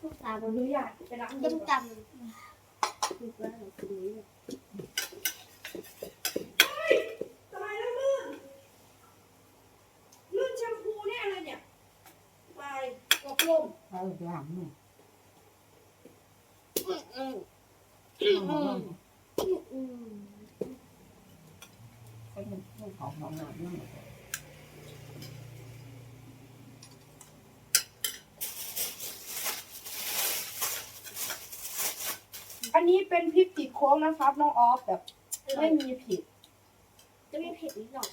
ทุกตามเราดูอยากไปล้างมืต้อมก่อนจำถูกแล้วตรงนี้ทำไมแล้วลื่นลื่นแชมพูแน่เลยเนี่ยไปกบลมเออหลังนี่อืมอืมอืมอืมก็มันมันของของหนักนั่น อันนี้เป็นพริกติดโค้งนะครับน้องออฟแบบไม่มีผิดจะมีเผ็ดนิดหน่อย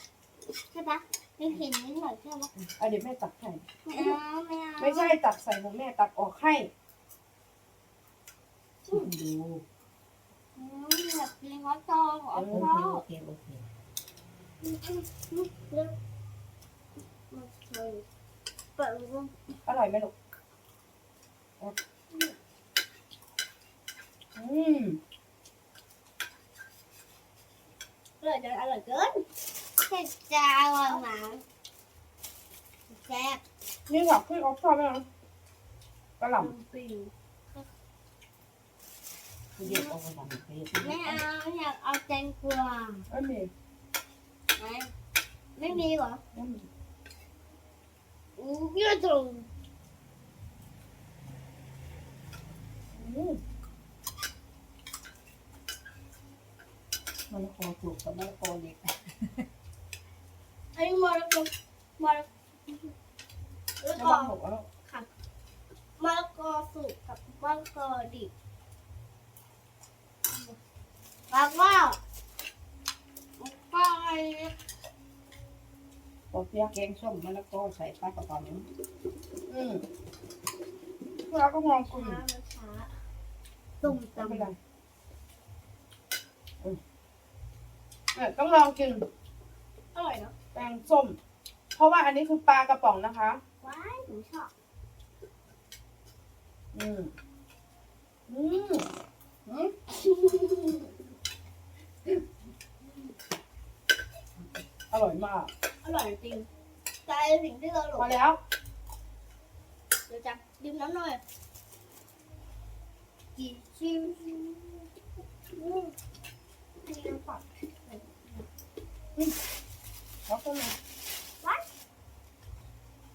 ใช่ปะมีเผ็ดนิดหน่อยใช่ปะอะเดี๋ยวแม่ตักให้ไม่เอาไม่เอาไม่ใช่ตักใส่ของแม่ตักออกให้ดูอืมแบบกินฮอตดอกเหรอโอพ่อเคโอเคโอเคอืมอืมอืมเดี๋ยวมาใส่เปิดดูอร่อยไหมลูก อืมอร่อยจังอร่อยเกินเผ็ดจ้าอร่อยหมาแซ่บนี่หวักที่ออฟชอบไหมนะกระหล่ปิวคือเด็กเอาไปทำเพลไม่เอาอยากเอาแตงกวาำไม่มีไหนไม่มีเหรอไม่มีอู้เยอะจังอืม มันคอถูกกับมันคอเด็กอันนี้มะละกอมะละแล้วระก็วังหกแล้วมะละกอสุกกับมะละกอดิบแล้วก็แล้วก็อะไรนะพอเปียกแกงส้มมะละกอใส่ปลากระป๋องอืมแล้วก็มองคุช้าณมันช้าตุ่มไม่เป็นตำ ไรอืมเนี่ยต้องลองกินอร่อยเนาะแกงส้ม เพราะว่าอันนี้คือปลากระป๋องนะคะ ว้ายหนูชอบ อืมอืมอืมอร่อยมากอร่อยจริงใจสิ่งที่เราหลมางแล้ว เดี๋ยวจะดื่มน้ำหน่อยกี่ชิมอืมนี่น้ำเปล่าแล้วก็เลย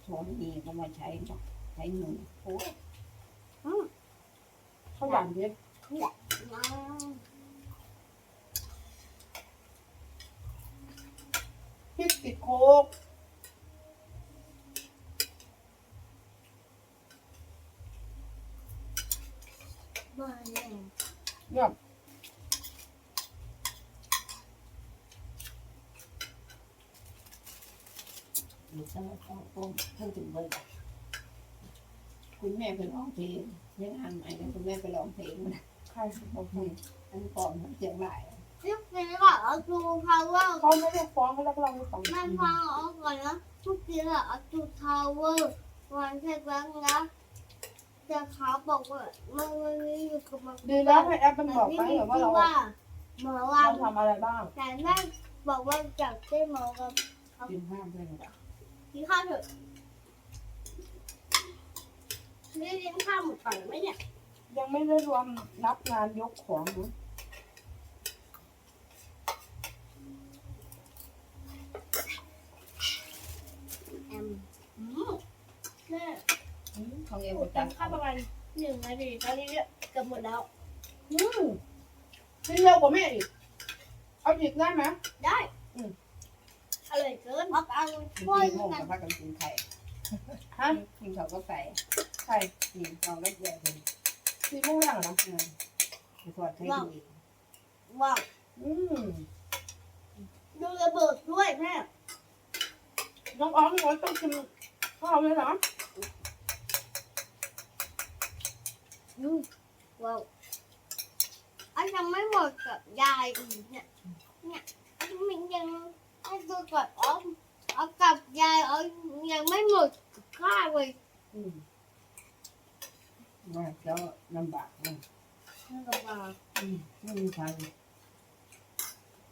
ช้อนดีก็มาใช้เนาะใช้หนูโอ้ข้าวหวานเย็ดว้าวพริกติดโคกมาแน่ เนี่ยยต้องต้องต้องพูดถึงเบอร์คุณแม่ไปร้องเพลงยังอ่านใหม่เลยคุณแม่ไปร้องเพลงนะใครโอเคอันก่อนเสียงหลายยุคนี้ก็เอาดูพาวเวอร์เขาไม่ได้ฟ้องเขาเรียกเราให้ฟังมันฟังเอาก่อนนะทุกทีอะเอาดูพาวเวอร์วันแค่ครั้งนะแต่เขาบอกว่ามันมันมีอยู่กับมันดีแล้วให้แอปมันบอกไปเหรอว่าเราหมอว่าเราทำอะไรบ้างแต่แม่บอกว่าอยากได้หมอกับ กินห้ามด้วยนะ กินข้าวเถอะนี่กินข้าวหมดก่อนไหมเนี่ยยังไม่ได้รวมนับงานยกของนะแอมอืมแม่ของเอหวนูจังจำข้าวประมาณหนึ่งนาทีตอนนี้เนี่ยเกือบหมดแล้ว อืมกินเร็วกว่าแม่อีก เอาอีกได้ไหมได้ อืม อร่อยเกินเอาเอากินถ้วยโง่กักันบพักกันกินไข่ฮะกินเขาก็ไก่ใช่กินเขาแล้วแย่เลยซีโม่ย่างเหรอเออไปทอดไข่ดูอีกว้าวอืมดูระเบิดด้วยแม่น้องอ้อมน้อยต้องกินข้าวเลยเหรออืมว้าวอันยังไม่หมดกับยายอีกเนี่ยเนี่ยอันมันยัง อันตัวกับอ๋อเอากับยายเอายังไม่หมดกับข้าวเลยอืมว่าแล้วลำบากนะนั่นก็มาอืมไม่มีใคร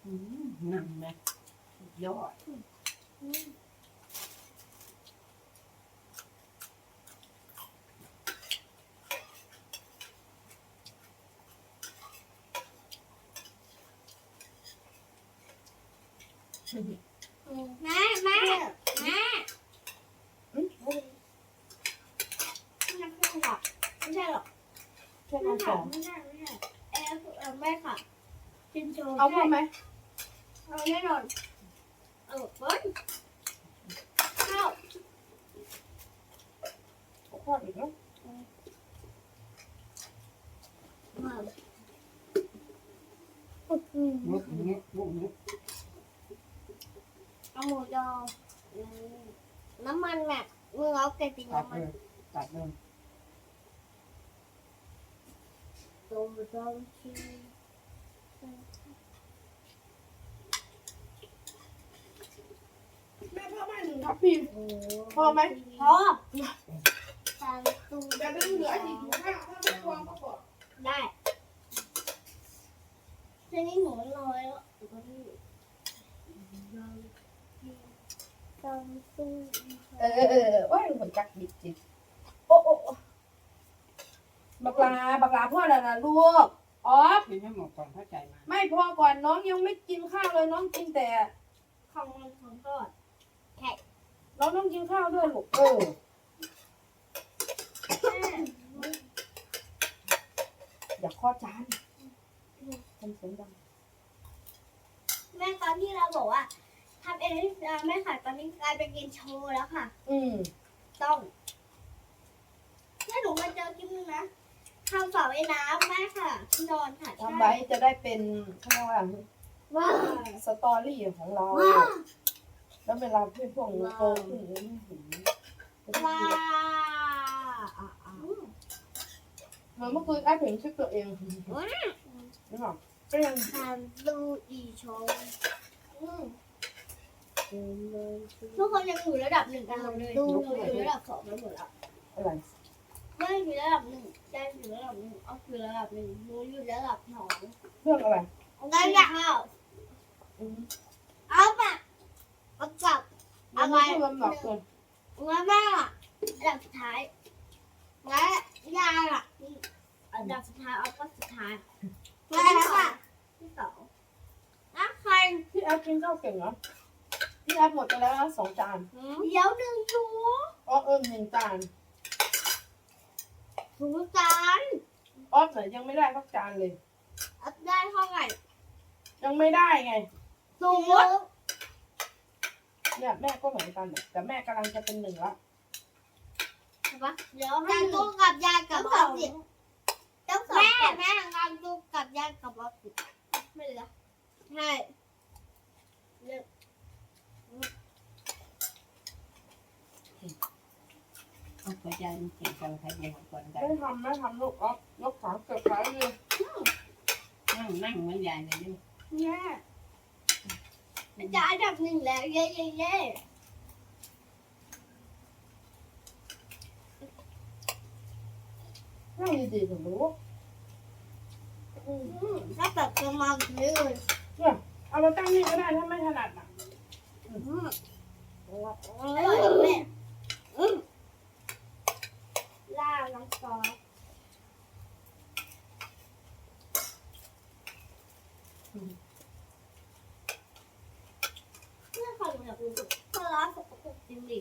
อืมนั่งนะยอดอืม แม่แม่แม่ อืม ไม่ใช่หรอกไม่ใช่หรอก ใช่ไหม ไม่ ส ค่ะ อง ไม่ใช่ไม่ใช่เอฟเออแม่ค่ะกินโชว์ เอาพ่อไหมเอาแน่นอนเออเฮ้ยข้าวเอาพ่ออีกเนาะมามุกนี้มุกนี้เอาหมูยออืมน้ำมันแม็กมือเอาเกติตัดน้ำมัเลนยตัดเลยต้มต้มชี แม่พ่อแม่หนึ่งครับพี่โอ้พอไหมพอตามตูแต่จะเหลืออีกอยู่ข้างถ้าไม่ควงก็บอกได้ทีนี้หมูน้อยแล้วเดี๋ยวก็นี่ตามตูเออเออเออว่าหัวจักบิดจิตโอ้โอ้โอ้บักลาบักลาพ่อแล้วนะลูกอ๋อกินให้หมดก่อนเข้าใจมาไม่พอก่อนน้องยังไม่กินข้าวเลยน้องกินแต่ของมันของทอด น้องต้องกินข้าวด้วยลูกเออแม่อย่าข้อจานทำเสียงดังแม่ตอนที่เราบอกว่าทำเองแม่ค่ะตอนนี้กลายเป็นกินโชว์แล้วค่ะ อืมต้องแม่หนูมาเจอคลิปนึงนะทำสระว่ายน้ำแม่ค่ะที่นอนค่ะทำไว้จะได้เป็นเขาเรียกว่าว้าวสตอรี่ของเราว้าว แล้วเวลาเพื่อนพวกหนูโตขึ้นนี่เห็นว้าวอะอะเหมือนเมื่อคืนไอ้เห็นชื่อตัวเองว้าวนี่หรอก็ยังทำดูอีโชว์อืมทุกคนยังอยู่ระดับหนึ่งกันหมดเลยหนูอยู่ระดับสองกันหมดแล้วอะไรไม่อยู่ระดับหนึ่งได้อยู่ระดับหนึ่งเอาอยู่ระดับหนึ่งหนูอยู่ระดับสองเรื่องอะไรได้ข้าวอืมเอาแบบ เอากลับยังไม่พูดลำหนักเลยงั้นแม่อะอันดับสุดท้ายงั้นยายอะอันดับสุดท้ายเอาก็สุดท้ายงั้นค่ะที่สองนะใครพี่แอฟกินข้าวเก่งเหรอพี่แอฟหมดไปแล้วนะสองจานเดี๋ยวหนึ่งชูอ๋อเออหนึ่งจานชูจานออฟเนี่ยยังไม่ได้สักจานเลยอัพได้เท่าไหร่ยังไม่ได้ไงสูง เนี่ยแม่ก็เหมือนกันน่ะแต่แม่กำลังจะเป็นหนึ่งละเดี๋ยวให้ลูกกับยายกับออฟสิแม่แม่กับลูกกับยายกับออฟสิไม่เหลือใช่เอาไปใจมันเก่งกันใครเก่งก่อนกันไม่ทำไม่ทำลูกออฟยกขาเกือบขาเลยนั่งนั่งเหมือนยายเลยนี่แม่ มันจะอันดับหนึ่งแล้ว เย้เย้เย้นั่งดีๆถึงรู้อืมถ้าแบบจะมาเลยเอามาตั้งนี่ก็ได้ถ้าไม่ถนัดอะอืมอร่อยจังแม่อืมล่าน้ำซอสเพื่อนคนอยากรู้ปลาร้าสกปรกจริงดิ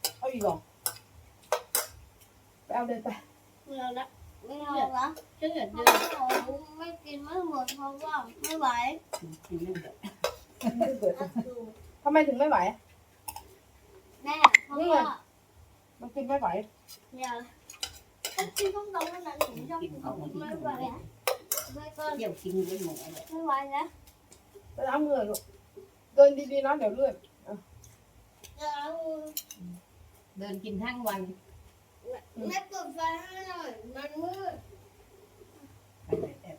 มจะได้ไม่หกทำดีแค่เข้าไปเราเหยียบไปขาพื้นบ้านมันก็เหนียวไปทั่วทีเนี้ยๆเอาอีกเหรอไปเอาเลยไปไม่เอาละไม่เอาละถ้าเกิดเพเดิราะนว่าเราไม่กินไม่หมดเพราะว่าไม่ไหวกินเรื่องแบบไม่เกิดอะดูทำไมถึงไม่ไหวแม่เพราะว่ามันกินไม่ไหวเนี่ยต้องกินต้องตรงนั้นหนูชอบกินของไม่ไหวอะไม่ก็เที่ยวกินได้หมดเลยไม่ไหวนะไปล้างมือลูกเดินดีๆนะเดี๋ยวเลือดเดี๋ยว เดินกินทั้งวันแม่เปิดไฟให้หน่อย มันมืดไปไหนแต่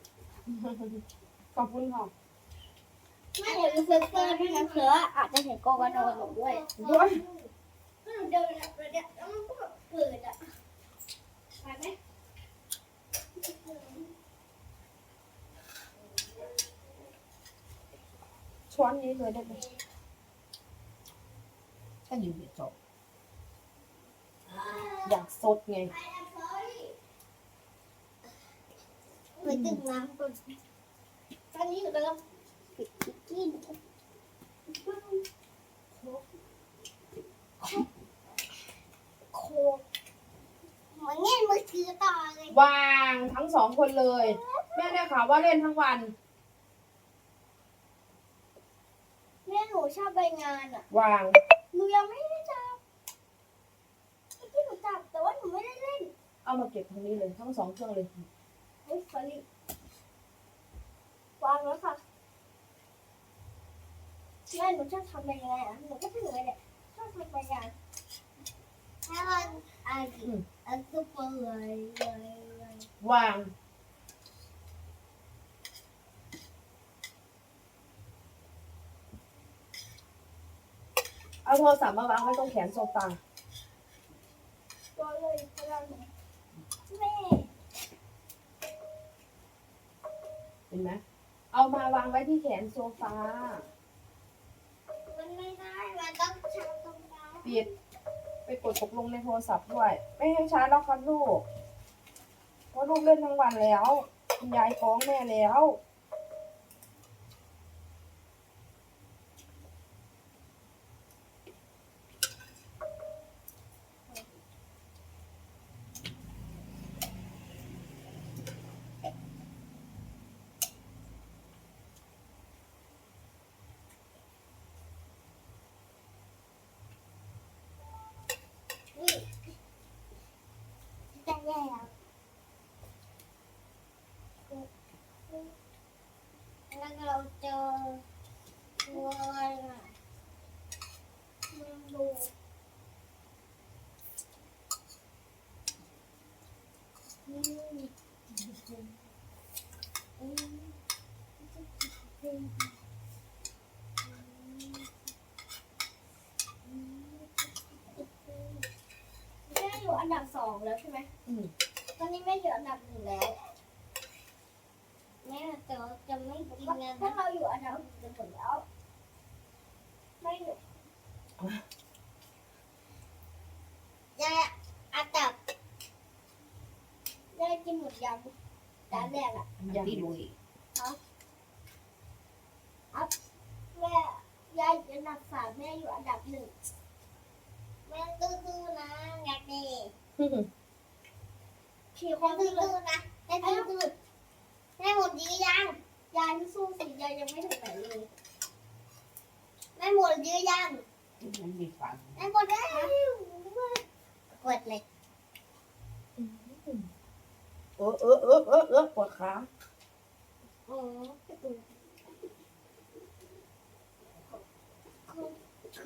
ขอบคุณค่ะไม่เห็นเสือเสือด้วยนะเสืออาจจะเห็นโกกระโดดหนูด้วยด้วยถ้าหนูเดินแบบเนี้ยแล้วมันก็แบบเปิดอะไปไหมช้อนนี้เลยได้ไหมถ้าอยู่ในจบ อยากสดไงไปตึกน้ำก่อนตอนนี้หนูกำลังปิดกิ๊กกี้โคกเหมือนเงี้ยมือถือต่อเลยวางทั้งสองคนเลย แม่ได้ข่าวว่าเล่นทั้งวัน แม่หนูชอบไปงานอะ วาง หนูยังไม่ได้จับเมื่อกี้หนูจับแต่ว่าหนูไม่ได้เล่น เอามาเก็บตรงนี้เลยทั้งสองเครื่องเลยเฮ้ยสลิวางแล้วค่ะแม่หนูชอบทำไปยังไงอะหนูก็ทำอย่างไรเนี่ยชอบทำไปยังไงถ้ามันอะอันซุปเปอร์เลยเลยเลยวางเอาโทรศัพท์มาวางไว้ตรงแขนโซฟาตัวเลยพลังแม่ เห็นไหมเอามาวางไว้ที่แขนโซฟา มันไม่ได้ มันต้องใช้ตรงกลางปิด ไปกดตกลงในโทรศัพท์ด้วย ไม่ให้ช้าแล้วครับลูก เพราะลูกเล่นทั้งวันแล้ว คุณยายฟ้องแม่แล้ว แล้วเราเจอตัวอะไรอะมันดูอืมอืมแม่อยู่อันดับสองแล้วใช่ไหม อืม ตอนนี้แม่อยู่อันดับหนึ่งแล้ว แม่แต่ว่าจะไม่กินเงินพวกเราอยู่อันดับหนึ่งกันหมดแล้ว ไม่หนูยายอันดับยายกินหมดยังจานแรกอะมันที่ลุยแม่ยายอยู่อันดับสามแม่อยู่อันดับหนึ่งแม่ตู้ๆนะอยากดีขี่คนตื้อๆนะแม่ตื้อๆ แม่หมดยื้อยังยายไม่สู้สิยายยังไม่ถึงไหนเลยแม่หมดยื้อยังมันมีฝันแม่หมดแล้วกดเลยเออเออเออเออเออปวดขาโอ้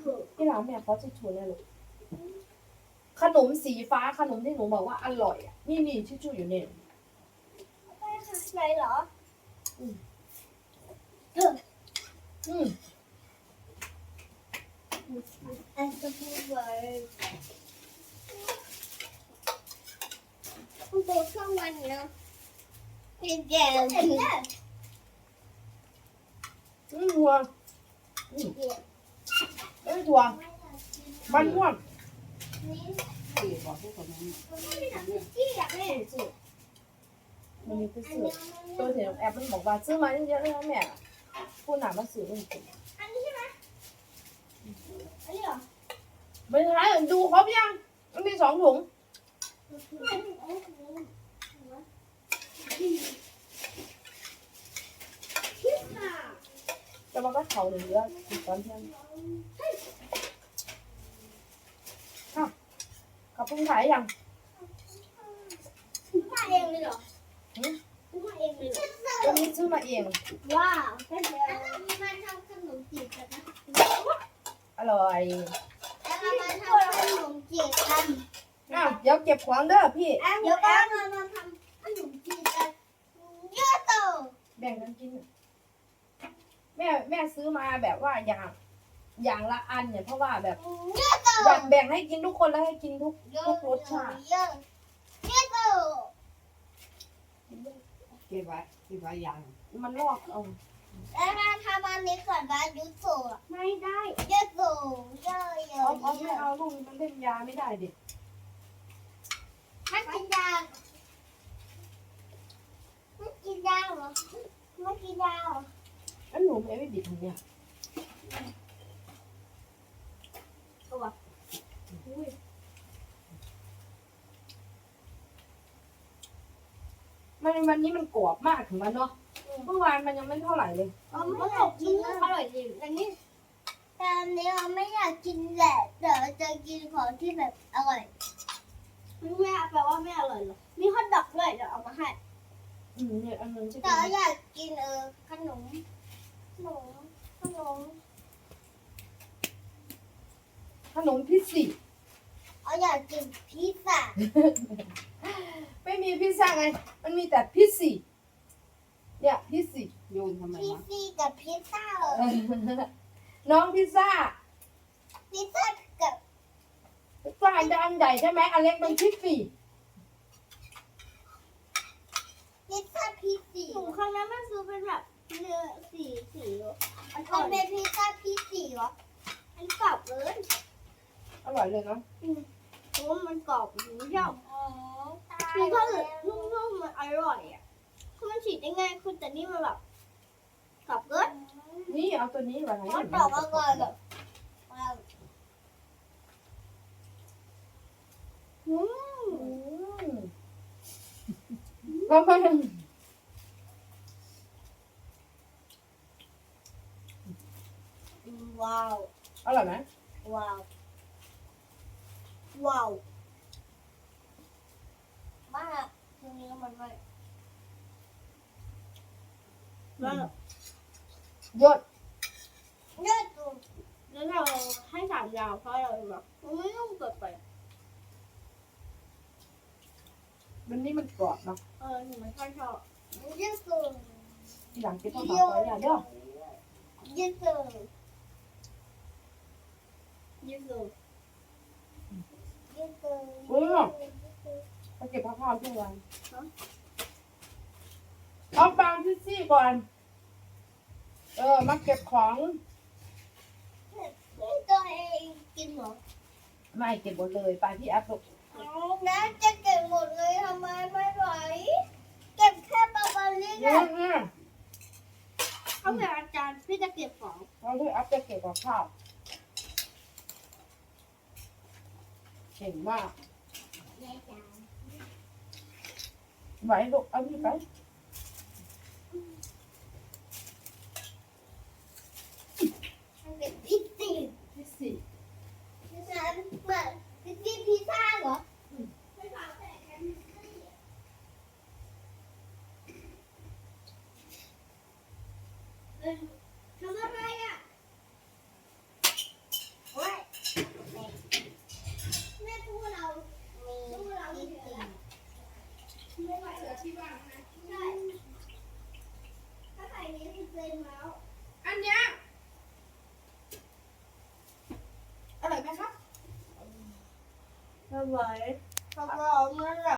คือที่ร้านแม่เขาจะชวนเนี่ยลูกขนมสีฟ้าขนมที่หนูบอกว่าอร่อยอะนี่นี่ชิชูอยู่เนี่ยไป ค่ะไหนเหรออืมเอออืมอันจะพูดไว้คุณตัวเครื่องมันเนาะเป็นแกงเห็นแล้วอืมถั่วอืมเอ้ยถั่วมันม่วงนี่ที่บอกทุกคนนั้นที่อยากเล่น มันมีไปอันซื้อนี้ตัวเสียงแอปมันบอกว่าซื้อมาเยอะๆเลยนะแม่ผู้หนามาซื้อมันกินอันนี้ใช่ไหมอันนี้เหรอไม่ใช่ดูครบยังมันมีสองถุงแต่ว่าก็เขาหนึ่งเยอะตอนเที่ยงค่ะขอบคุณขายยังมาเองเลยเหรอ มาเองเลยเหรอวันนี้ซื้อมาเอง ว้าวเป็นเดียวมีมาทำขนมจีบกันนะอร่อยแล้วเรามาทำขนมจีบกันอ้าวเดี๋ยวเก็บของเด้อพี่ เดี๋ยวกันเรามาทำขนมจีบกันเยอะโตแบ่งกันกิน แม่แม่ซื้อมาแบบว่าอย่างอย่างละอันเนี่ยเพราะว่าแบบเยอะเกิแบ่นงแบ่งให้กินทุกคนแล้วให้กินทุกเยอะทุกรสชาติ เยอะเยอะเกิน เก็บไว้เก็บไว้อย่างมันลอกเอาแล้วถ้าทำอันนี้ก่อนนะยุโซะไม่ได้เยอะโซเยอะเยเอาอะเอาไม่เอาลูกมันเล่นยาไม่ได้เด็กไม่กินยาไม่กินยาเหรอไม่กินยาเหรอแล้วหนูไม่ไม่บิดทางเนี้ยอุ้ย มันวันนี้มันกรอบมากถึงมันเนาะเมื่อวานมันยังไม่เท่าไหร่เลยเราไม่อยากกินอร่อยจริงอันนี้แต่อันนี้เราไม่อยากกินแหละแต่เราจะกินของที่แบบอร่อยไม่แปลว่าไม่อร่อยหรอมีฮอทดอกด้วยเดี๋ยวเอามาให้อืมเนี่ยอันนึงจะแต่กินเราอยากกินเออขนมขนมขนมขนมพิซซี่ เราอยากกินพิซซ่าไม่มีพิซซ่าไง มันมีแต่พิซซี่เนี่ยพิซซี่โยนทำไมพิซวะซี่กับพิซซ่าเหรอน้องพิซซ่าพิซซ่ากับพิซซ่าอันจะอันใหญ่ใช่ไหมอันเล็กเป็นพิซซี่พิซซ่าพิซซี่ถุงข้างนั้นมันซื้อเป็นแบบเนื้อสีสีมันเป็นพิซซ่าพิซซี่เหรออันกรอบเลยอร่อยเลยเนาะเพราะ ว่ามันกรอบหมูย่างคือถ้าเกิดนุ่มๆมันอร่อยอะคือมันฉีดได้ง่ายขึ้นแต่นี่มันแบบกรอบเกินนี่เอาตัวนี้มาไหนมันกรอบอร่อยแบบอืมอืมแล้วมันว้าวอร่อยไหมว้าว ว้าวมากทีนี้มันไม่มากยอดเลือดดูแล้วเราให้สามยาวเพราะเราแบบมันไม่ต้องเกิดไปวันนี้มันกรอบเนาะเออหนูไม่ค่อยชอบเลือดดูทีหลังกินต้องหาไปอย่างเดียวเลือดดูเลือดดู เลือดดูไปเก็บผ้าผ้าทุกวันเอาบางพิซซี่ก่อน เออ มาเก็บของตัวเองกินเหรอไม่เก็บหมดเลยไปที่แอปลูกเอานะจะเก็บหมดเลยทำไมไม่ไหวเก็บแค่ประมาณนี้เนี่แหยละเนี่ยเขาเป็นอาจารย์พี่จะเก็บของเราที่แอปจะเก็บกับข้าว เก่งมากไหวลูกเอาพี่ไปมันเป็นพิซซี่ พิซซี่ พิซซ่าเหมือนพิซซี่พิซซ่าเหรอไม่ฝากแต่แค่พิซซี่เออทำอะไรอะโอ้ยแม่พูดเรามีพูดเรามีเสือไม่ไหวเสือที่บ้านนะใช่ถ้าใส่นี้คือเต็มแล้ว อันเนี้ยอร่อย ไหมครับทำไมทำไมเอาเมื่อไหร่